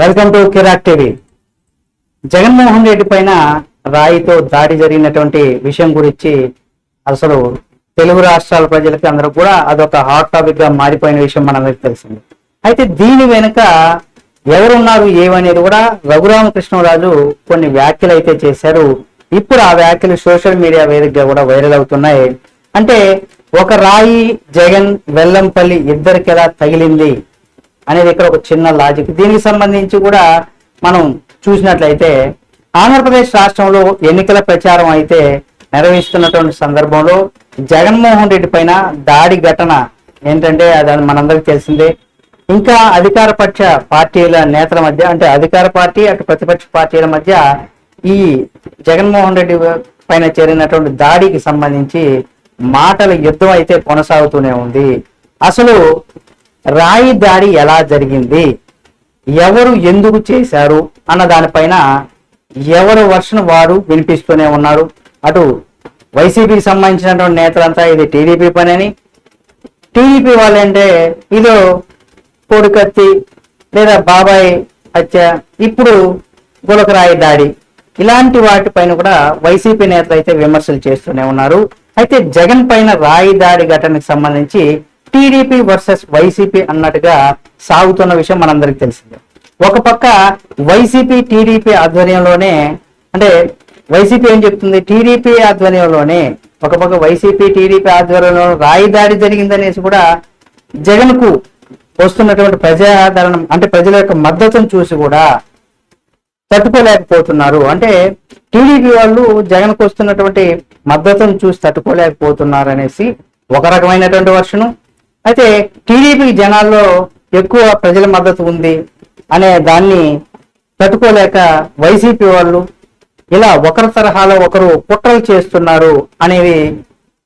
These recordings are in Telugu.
Welcome to Kirak TV. Jaganmohan Reddy పైన రాయితో దాడి జరిగినటువంటి విషయం గురించి అసలు తెలుగు రాష్ట్రాల ప్రజలకి అందరూ కూడా అదొక హాట్ టాపిక్గా మారిపోయిన విషయం మనందరికీ తెలిసింది. అయితే దీని వెనుక ఎవరున్నారు ఏమనేది కూడా రఘురామకృష్ణరాజు కొన్ని వ్యాఖ్యలు అయితే చేశారు. ఇప్పుడు ఆ వ్యాఖ్యలు సోషల్ మీడియా వేదికగా కూడా వైరల్ అవుతున్నాయి. అంటే ఒక రాయి జగన్ వెల్లంపల్లి ఇద్దరికి ఎలా తగిలింది? అనేది ఇక్కడ ఒక చిన్న లాజిక్ దీనికి సంబంధించి కూడా మనం చూసినట్లయితే ఆంధ్రప్రదేశ్ రాష్ట్రంలో ఎన్నికల ప్రచారం అయితే నిర్వహిస్తున్నటువంటి సందర్భంలో జగన్మోహన్ రెడ్డి పైన దాడి ఘటన ఏంటంటే అది మనందరికి తెలిసిందే. ఇంకా అధికార పక్ష పార్టీల నేతల మధ్య అంటే అధికార పార్టీ అటు ప్రతిపక్ష పార్టీల మధ్య ఈ జగన్మోహన్ రెడ్డి పైన చేరినటువంటి దాడికి సంబంధించి మాటల యుద్ధం అయితే కొనసాగుతూనే ఉంది. అసలు రాయి దాడి ఎలా జరిగింది? ఎవరు ఎందుకు చేశారు? అన్న దానిపైన ఎవరు వర్షన్ వారు వినిపిస్తూనే ఉన్నారు. అటు వైసీపీకి సంబంధించినటువంటి నేతలంతా ఇది టీడీపీ పని అని టీడీపీ వాళ్ళంటే ఇదో కోడికత్తి లేదా బాబాయ్ హత్య ఇప్పుడు గులకరాయి దాడి. ఇలాంటి వాటిపైన కూడా వైసీపీ నేతలు అయితే విమర్శలు చేస్తూనే ఉన్నారు. అయితే జగన్ పైన రాయి దాడి ఘటనకు సంబంధించి టీడీపీ వర్సెస్ వైసీపీ అన్నట్టుగా సాగుతున్న విషయం మనందరికి తెలిసిందే. ఒక పక్క వైసీపీ టీడీపీ ఆధ్వర్యంలోనే అంటే వైసీపీ ఏం చెప్తుంది? టీడీపీ ఆధ్వర్యంలోనే ఒక పక్క వైసీపీ టీడీపీ ఆధ్వర్యంలో రాయిదాడి జరిగిందనేసి కూడా జగన్కు వస్తున్నటువంటి ప్రజాదరణ అంటే ప్రజల యొక్క మద్దతును చూసి కూడా తట్టుకోలేకపోతున్నారు. అంటే టీడీపీ వాళ్ళు జగన్కు వస్తున్నటువంటి మద్దతును చూసి తట్టుకోలేకపోతున్నారు అనేసి ఒక రకమైనటువంటి వర్షను అయితే టీడీపీ జనాల్లో ఎక్కువ ప్రజల మద్దతు ఉంది అనే దాన్ని తట్టుకోలేక వైసీపీ వాళ్ళు ఇలా ఒకరి తరహాలో ఒకరు కుట్రలు చేస్తున్నారు అనేవి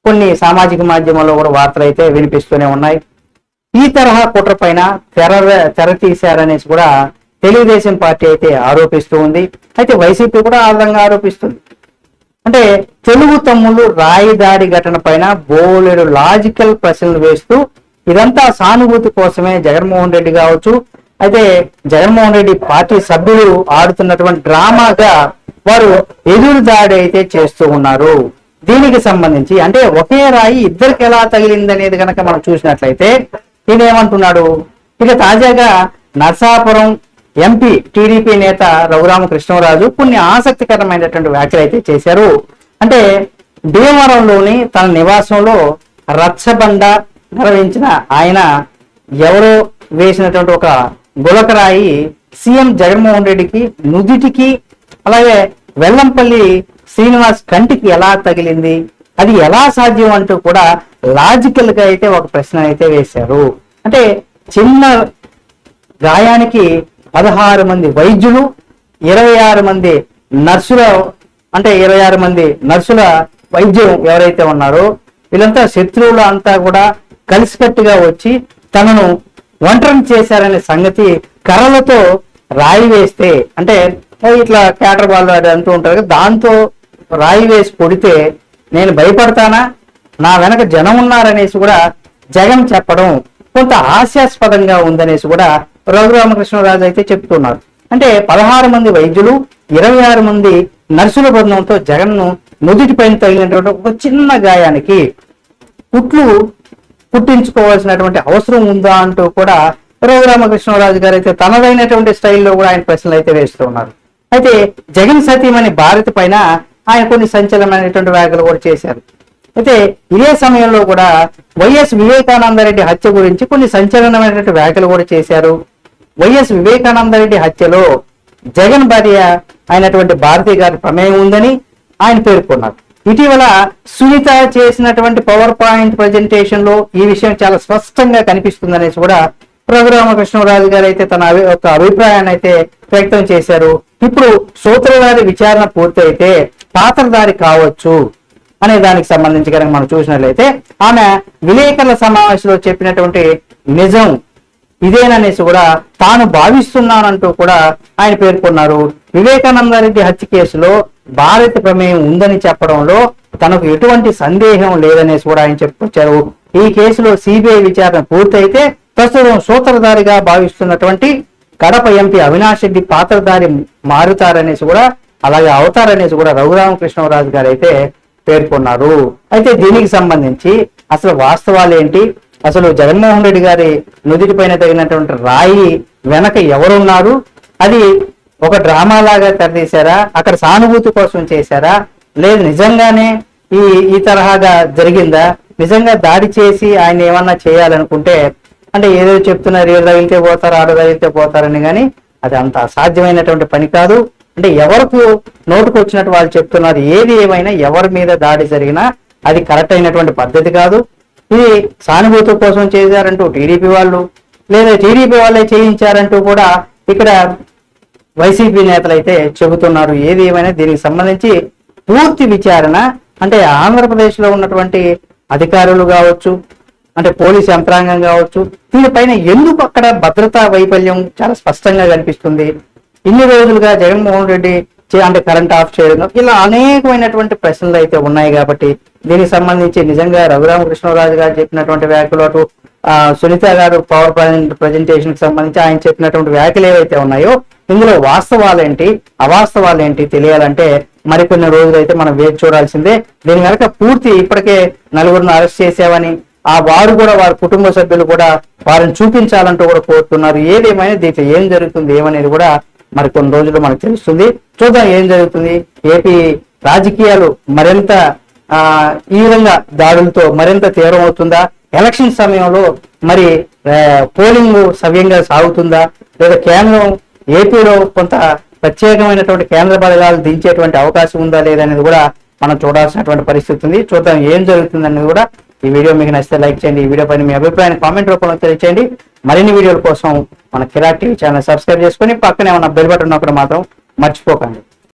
కొన్ని సామాజిక మాధ్యమాల్లో కూడా వార్తలు అయితే వినిపిస్తూనే ఉన్నాయి. ఈ తరహా కుట్ర పైన తెర తెర తీశారనేసి కూడా తెలుగుదేశం పార్టీ అయితే ఆరోపిస్తూ ఉంది. అయితే వైసీపీ కూడా ఆ విధంగా ఆరోపిస్తుంది. అంటే తెలుగు తమ్ముళ్ళు రాయి దాడి ఘటన పైన బోలెడు లాజికల్ ప్రశ్నలు వేస్తూ ఇదంతా సానుభూతి కోసమే జగన్మోహన్ రెడ్డి కావచ్చు. అయితే జగన్మోహన్ రెడ్డి పార్టీ సభ్యులు ఆడుతున్నటువంటి డ్రామాగా వారు ఎదురు దాడి అయితే చేస్తూ ఉన్నారు. దీనికి సంబంధించి అంటే ఒకే రాయి ఇద్దరికి ఎలా తగిలింది అనేది కనుక మనం చూసినట్లయితే ఈయనేమంటున్నాడు ఇక తాజాగా నర్సాపురం ఎంపీ టీడీపీ నేత రఘురామకృష్ణరాజు కొన్ని ఆసక్తికరమైనటువంటి వ్యాఖ్యలు అయితే చేశారు. అంటే భీమవరంలోని తన నివాసంలో రచ్చబండ నిర్వహించిన ఆయన ఎవరో వేసినటువంటి ఒక గులకరాయి సీఎం జగన్మోహన్ రెడ్డికి నుదిటికి అలాగే వెల్లంపల్లి శ్రీనివాస్ కంటికి ఎలా తగిలింది అది ఎలా సాధ్యం అంటూ కూడా లాజికల్గా అయితే ఒక ప్రశ్న అయితే వేశారు. అంటే చిన్న గాయానికి పదహారు మంది వైద్యులు ఇరవై ఆరు మంది నర్సుల అంటే ఇరవై ఆరు మంది నర్సుల వైద్యం ఎవరైతే ఉన్నారో వీళ్ళంతా శత్రువులు అంతా కూడా కలిసికట్టుగా వచ్చి తనను ఒంటరిని చేశారనే సంగతి కర్రలతో రాయి వేస్తే అంటే ఇట్లా క్యాటర్ బాల్ అది అంటూ ఉంటారు కదా దాంతో రాయి వేసి కొడితే నేను భయపడతానా? నా వెనక జనం ఉన్నారనేసి కూడా జగన్ చెప్పడం కొంత హాస్యాస్పదంగా ఉందనేసి కూడా రఘురామకృష్ణరాజు అయితే చెప్తున్నారు. అంటే పదహారు మంది వైద్యులు ఇరవై ఆరు మంది నర్సుల బృందంతో జగన్ను నుదుటి పైన తగిలినటువంటి ఒక చిన్న గాయానికి కుట్లు పుట్టించుకోవాల్సినటువంటి అవసరం ఉందా అంటూ కూడా రఘురామకృష్ణరాజు గారు అయితే తనదైనటువంటి స్టైల్లో కూడా ఆయన ప్రశ్నలు అయితే వేస్తూ ఉన్నారు. అయితే జగన్ సతీమణి భారత్ పైన ఆయన కొన్ని సంచలనమైనటువంటి వ్యాఖ్యలు కూడా చేశారు. అయితే ఇదే సమయంలో కూడా వైఎస్ వివేకానందరెడ్డి హత్య గురించి కొన్ని సంచలనమైనటువంటి వ్యాఖ్యలు కూడా చేశారు. వైఎస్ వివేకానందరెడ్డి హత్యలో జగన్ భార్య అయినటువంటి భారతి గారి ప్రమేయం ఉందని ఆయన పేర్కొన్నారు. ఇటీవల సునీత చేసినటువంటి పవర్ పాయింట్ ప్రజెంటేషన్లో ఈ విషయం చాలా స్పష్టంగా కనిపిస్తుంది అనేసి కూడా రఘురామకృష్ణరాజు గారు అయితే తన అభి- ఒక అభిప్రాయాన్ని అయితే వ్యక్తం చేశారు. ఇప్పుడు సూత్రధారి విచారణ పూర్తయితే పాత్రధారి కావచ్చు అనే దానికి సంబంధించి కనుక మనం చూసినట్లయితే ఆమె విలేకరుల సమావేశంలో చెప్పినటువంటి నిజం ఇదేననేసి కూడా తాను భావిస్తున్నానంటూ కూడా ఆయన పేర్కొన్నారు. వివేకానంద రెడ్డి హత్య కేసులో భారత ప్రమేయం ఉందని చెప్పడంలో తనకు ఎటువంటి సందేహం లేదనేసి కూడా ఆయన చెప్పుకొచ్చారు. ఈ కేసులో సిబిఐ విచారణ పూర్తయితే ప్రస్తుతం సూత్రధారిగా భావిస్తున్నటువంటి కడప ఎంపీ అవినాష్ రెడ్డి పాత్రధారి మారుతారనేసి కూడా అలాగే అవుతారనేసి కూడా రఘురామకృష్ణరాజు గారు అయితే పేర్కొన్నారు. అయితే దీనికి సంబంధించి అసలు వాస్తవాలు ఏంటి? అసలు జగన్మోహన్ రెడ్డి గారి నుదిటిపైన తగినటువంటి రాయి వెనక ఎవరున్నారు? అది ఒక డ్రామా లాగా తెరదీశారా అక్కడ సానుభూతి కోసం చేశారా? లేదు నిజంగానే ఈ ఈ తరహాగా జరిగిందా? నిజంగా దాడి చేసి ఆయన ఏమన్నా చేయాలనుకుంటే అంటే ఏదో చెప్తున్నారు ఏడు తగిలితే పోతారు ఆడ తగిలితే పోతారని కానీ అది అంత అసాధ్యమైనటువంటి పని కాదు. అంటే ఎవరికి నోటుకు వచ్చినట్టు వాళ్ళు చెప్తున్నారు ఏది ఏమైనా ఎవరి మీద దాడి జరిగినా అది కరెక్ట్ అయినటువంటి పద్ధతి కాదు. ఇది సానుభూతి కోసం చేశారంటూ టీడీపీ వాళ్ళు లేదా టీడీపీ వాళ్ళే చేయించారంటూ కూడా ఇక్కడ వైసీపీ నేతలు అయితే చెబుతున్నారు. ఏది ఏమైనా దీనికి సంబంధించి పూర్తి విచారణ అంటే ఆంధ్రప్రదేశ్లో ఉన్నటువంటి అధికారులు కావచ్చు అంటే పోలీస్ యంత్రాంగం కావచ్చు దీనిపైన ఎందుకు అక్కడ భద్రతా వైఫల్యం చాలా స్పష్టంగా కనిపిస్తుంది? ఇన్ని రోజులుగా జగన్మోహన్ రెడ్డి చే- అంటే కరెంట్ ఆఫ్ చేయడం ఇలా అనేకమైనటువంటి ప్రశ్నలు అయితే ఉన్నాయి కాబట్టి దీనికి సంబంధించి నిజంగా రఘురామకృష్ణరాజు గారు చెప్పినటువంటి వ్యాఖ్యలు అటు సునీత గారు పవర్ ప్రజెంటేషన్కి సంబంధించి ఆయన చెప్పినటువంటి వ్యాఖ్యలు ఏవైతే ఉన్నాయో ఇందులో వాస్తవాలేంటి అవాస్తవాలేంటి తెలియాలంటే మరికొన్ని రోజులైతే మనం వేచి చూడాల్సిందే. దీని కనుక పూర్తి ఇప్పటికే నలుగురిని అరెస్ట్ చేసామని ఆ వారు కూడా వారి కుటుంబ సభ్యులు కూడా వారిని చూపించాలంటూ కూడా కోరుతున్నారు. ఏదేమైనా దీంట్లో ఏం జరుగుతుంది ఏమనేది కూడా మరి కొన్ని రోజులు మనకు తెలుస్తుంది. చూద్దాం ఏం జరుగుతుంది. ఏపీ రాజకీయాలు మరింత ఆ ఈ విధంగా దాడులతో మరింత తీవ్రం అవుతుందా ఎలక్షన్ సమయంలో మరి పోలింగ్ సవ్యంగా సాగుతుందా? లేదా కేంద్రం ఏపీలో కొంత ప్రత్యేకమైనటువంటి కేంద్ర బలగాలు దించేటువంటి అవకాశం ఉందా లేదా అనేది కూడా మనం చూడాల్సినటువంటి పరిస్థితి ఉంది. చూద్దాం ఏం జరుగుతుంది అనేది కూడా ఈ వీడియో మీకు నచ్చితే లైక్ చేయండి. ఈ వీడియో పైన మీ అభిప్రాయాన్ని కామెంట్ రూపంలో తెలియచేయండి. మరిన్ని వీడియోల కోసం మన కిరాక్ టీవీ ఛానల్ సబ్స్క్రైబ్ చేసుకొని పక్కనే ఉన్న బెల్ బటన్ ఒకటి మాత్రం మర్చిపోకండి.